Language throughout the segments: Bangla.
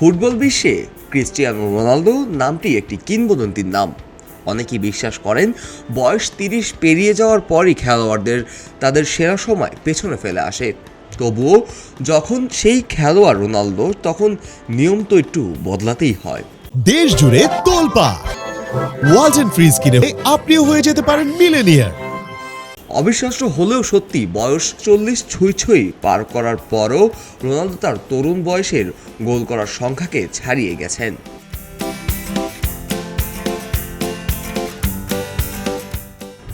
ফুটবল বিশ্বে ক্রিস্টিয়ানো রোনালদো নামটি একটি কিংবদন্তির নাম। অনেকেই বিশ্বাস করেন, বয়স তিরিশ পেরিয়ে যাওয়ার পরই খেলোয়াড়দের তাদের সেরা সময় পেছনে ফেলে আসে। তবুও যখন সেই খেলোয়াড় রোনালদো, তখন নিয়ম তো একটু বদলাতেই হয়। দেশ জুড়ে তোলপা ওয়ালটন ফ্রিজ কিনে আপনিও হয়ে যেতে পারেন মিলেনিয়ার। অবিশ্বাস্য হলেও সত্যি বয়স চল্লিশ ছুঁই ছুঁই পার করার পরও রোনালদো তার তরুণ বয়সের গোল করার সংখ্যাকে ছাড়িয়ে গেছেন।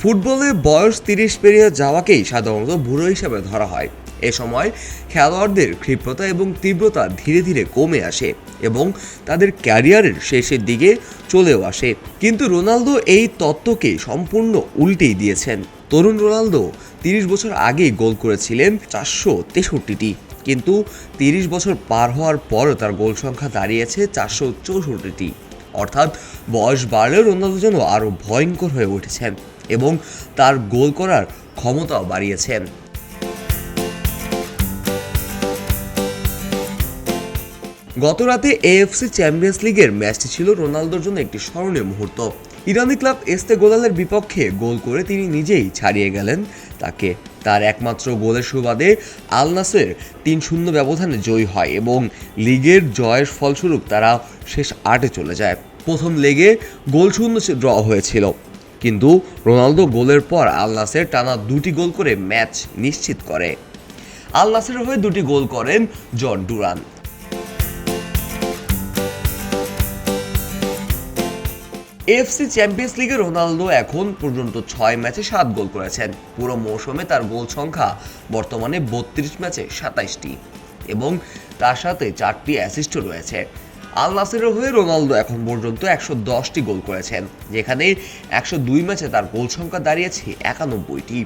ফুটবলে বয়স তিরিশ পেরিয়ে যাওয়াকেই সাধারণত বুড়ো হিসাবে ধরা হয়। এ সময় খেলোয়াড়দের ক্ষিপ্রতা এবং তীব্রতা ধীরে ধীরে কমে আসে এবং তাদের ক্যারিয়ারের শেষের দিকে চলেও আসে। কিন্তু রোনালদো এই তত্ত্বকে সম্পূর্ণ উল্টেই দিয়েছেন। তরুণ রোনালদো তিরিশ বছর আগেই গোল করেছিলেন চারশো তেষট্টিটি। কিন্তু তিরিশ বছর পার হওয়ার পরও তার গোল সংখ্যা দাঁড়িয়েছে চারশো চৌষট্টিটি। অর্থাৎ বয়স বাড়লেও রোনালদো যেন আরও ভয়ঙ্কর হয়ে উঠেছেন এবং তার গোল করার ক্ষমতাও বাড়িয়েছেন। গত রাতে এএফসি চ্যাম্পিয়ন্স লিগের ম্যাচটি ছিল রোনালদোর জন্য একটি স্মরণীয় মুহূর্ত। ইরানি ক্লাব এস্তে গোলালের বিপক্ষে গোল করে তিনি নিজেই ছাড়িয়ে গেলেন। তাকে তার একমাত্র গোলের সুবাদে আল নাসের তিন শূন্য ব্যবধানে জয়ী হয় এবং লিগের জয়ের ফলস্বরূপ তারা শেষ আটে চলে যায়। প্রথম লেগে গোল শূন্য ড্র হয়েছিল। কিন্তু রোনালদো গোলের পর আল নাসের টানা দুটি গোল করে ম্যাচ নিশ্চিত করে। আল নাসের হয়ে দুটি গোল করেন জন ডুরান। এফসি চ্যাম্পিয়ন্স লিগে রোনালদো এখন পর্যন্ত ছয় ম্যাচে সাত গোল করেছেন। পুরো মৌসুমে তার গোল সংখ্যা বর্তমানে বত্রিশ ম্যাচে সাতাইশটি এবং তার সাথে চারটি অ্যাসিস্টও রয়েছে। আল নাসিরের হয়ে রোনালদো এখন পর্যন্ত একশো দশটি গোল করেছেন, যেখানে একশো দুই ম্যাচে তার গোল সংখ্যা দাঁড়িয়েছে একানব্বইটি।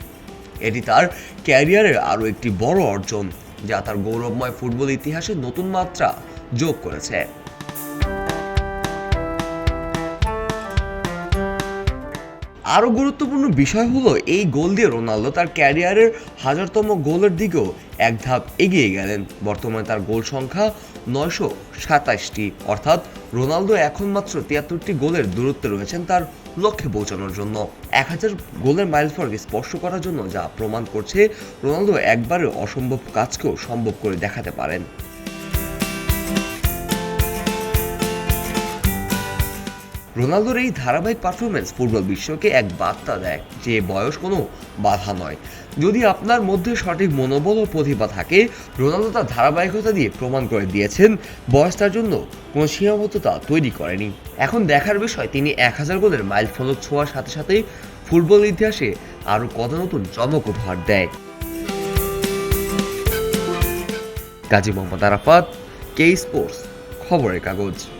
এটি তার ক্যারিয়ারের আরও একটি বড় অর্জন, যা তার গৌরবময় ফুটবল ইতিহাসে নতুন মাত্রা যোগ করেছে। আরও গুরুত্বপূর্ণ বিষয় হলো এই গোল দিয়ে রোনালদো তার ক্যারিয়ারের হাজারতম গোলের দিকেও এক ধাপ এগিয়ে গেলেন। বর্তমানে তার গোল সংখ্যা নয়শো সাতাশটি অর্থাৎ রোনালদো এখন মাত্র তিয়াত্তরটি গোলের দূরত্বে রয়েছেন তার লক্ষ্যে পৌঁছানোর জন্য। এক হাজার গোলের মাইলফলক স্পর্শ করার জন্য যা প্রমাণ করছে, রোনালদো একবারে অসম্ভব কাজকেও সম্ভব করে দেখাতে পারেন। রোনালদোর এই ধারাবাহিক পারফরমেন্স ফুটবল বিশ্বকে এক বার্তা দেয় যে বয়স কোনো বাধা নয়। যদি আপনার মধ্যে সঠিক মনোবল ও প্রতিভা থাকে, রোনালদো তার ধারাবাহিকতা দিয়ে প্রমাণ করে দিয়েছেন। বয়স তার জন্য কোনো সীমাবদ্ধতা তৈরি করেনি। এখন দেখার বিষয়, তিনি এক হাজার গোলের মাইল ফলক ছোঁয়ার সাথে সাথেই ফুটবল ইতিহাসে আরও কত নতুন চমক উপহার দেয়। কাজী মোহাম্মদ আরাফাত কে স্পোর্টস খবরের কাগজ।